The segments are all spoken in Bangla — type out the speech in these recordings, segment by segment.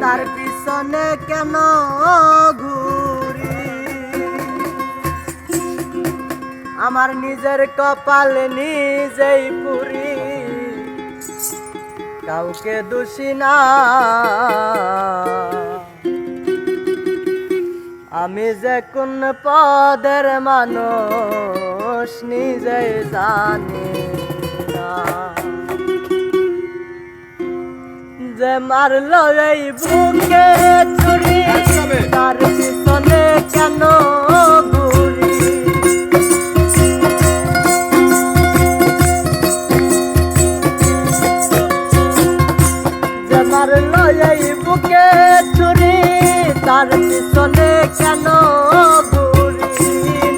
তার পিছনে কেন ঘুরি? আমার নিজের কপাল নিজেই পুরি। কাউকে দোষী না। আমি যে কোন পদের মানুষ নিজে জানি। যে মারলো এই বুকে ছুরি তার পিছনে কেন ঘুরি? যে মারলো এই বুকে ছুরি তার পিছনে কেন ঘুরি?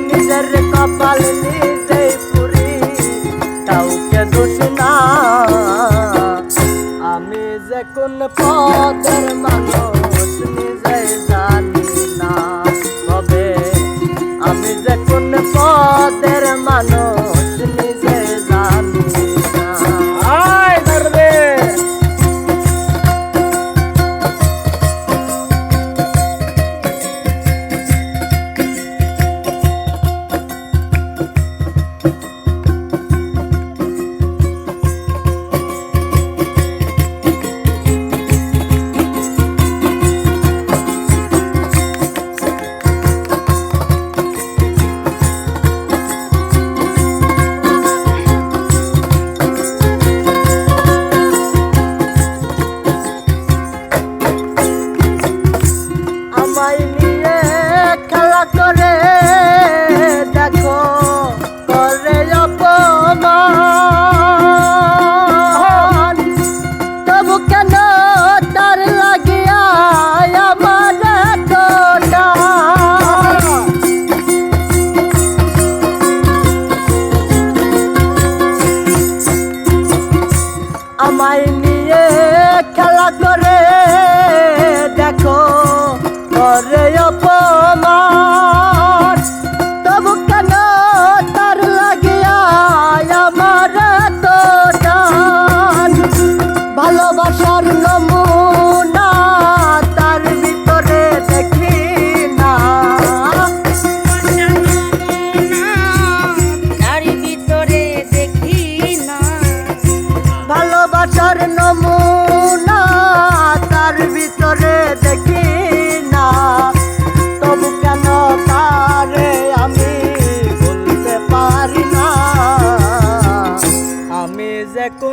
নিজের কপাল নিজেই পুরি কাউকে দোষ কোন পদের মানুষ নিজে জানি না। তবে আমি যে কোন পদের মানুষ আমায় নিয়ে খেলা করে।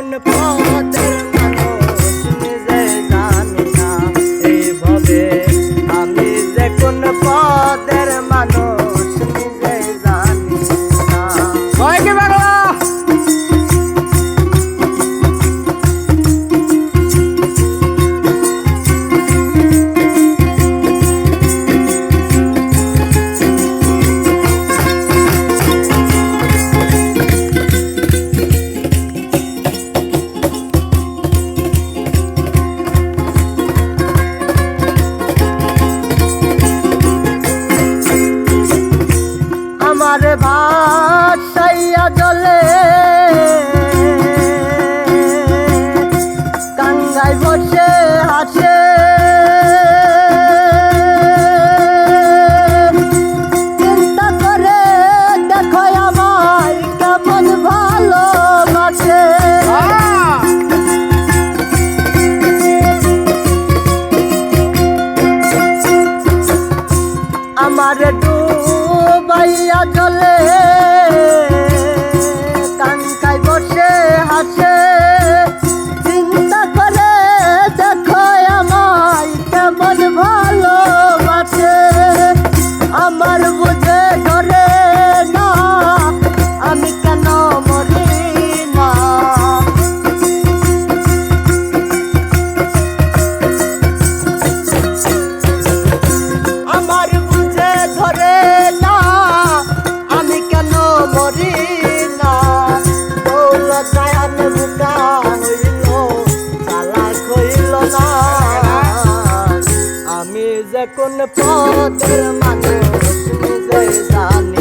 যে আমার ডুবাইয়া জলে কোন পথের মাঝে তুমি যে জানি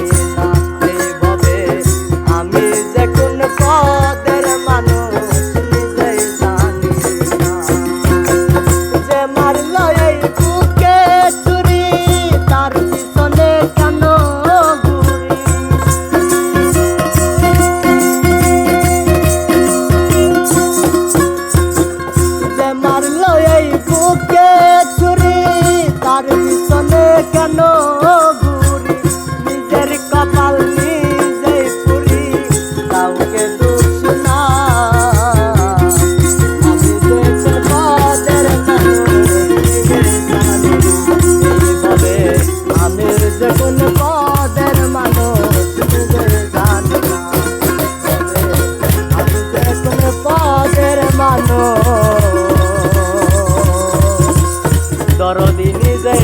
জানো? দরদিনী যাই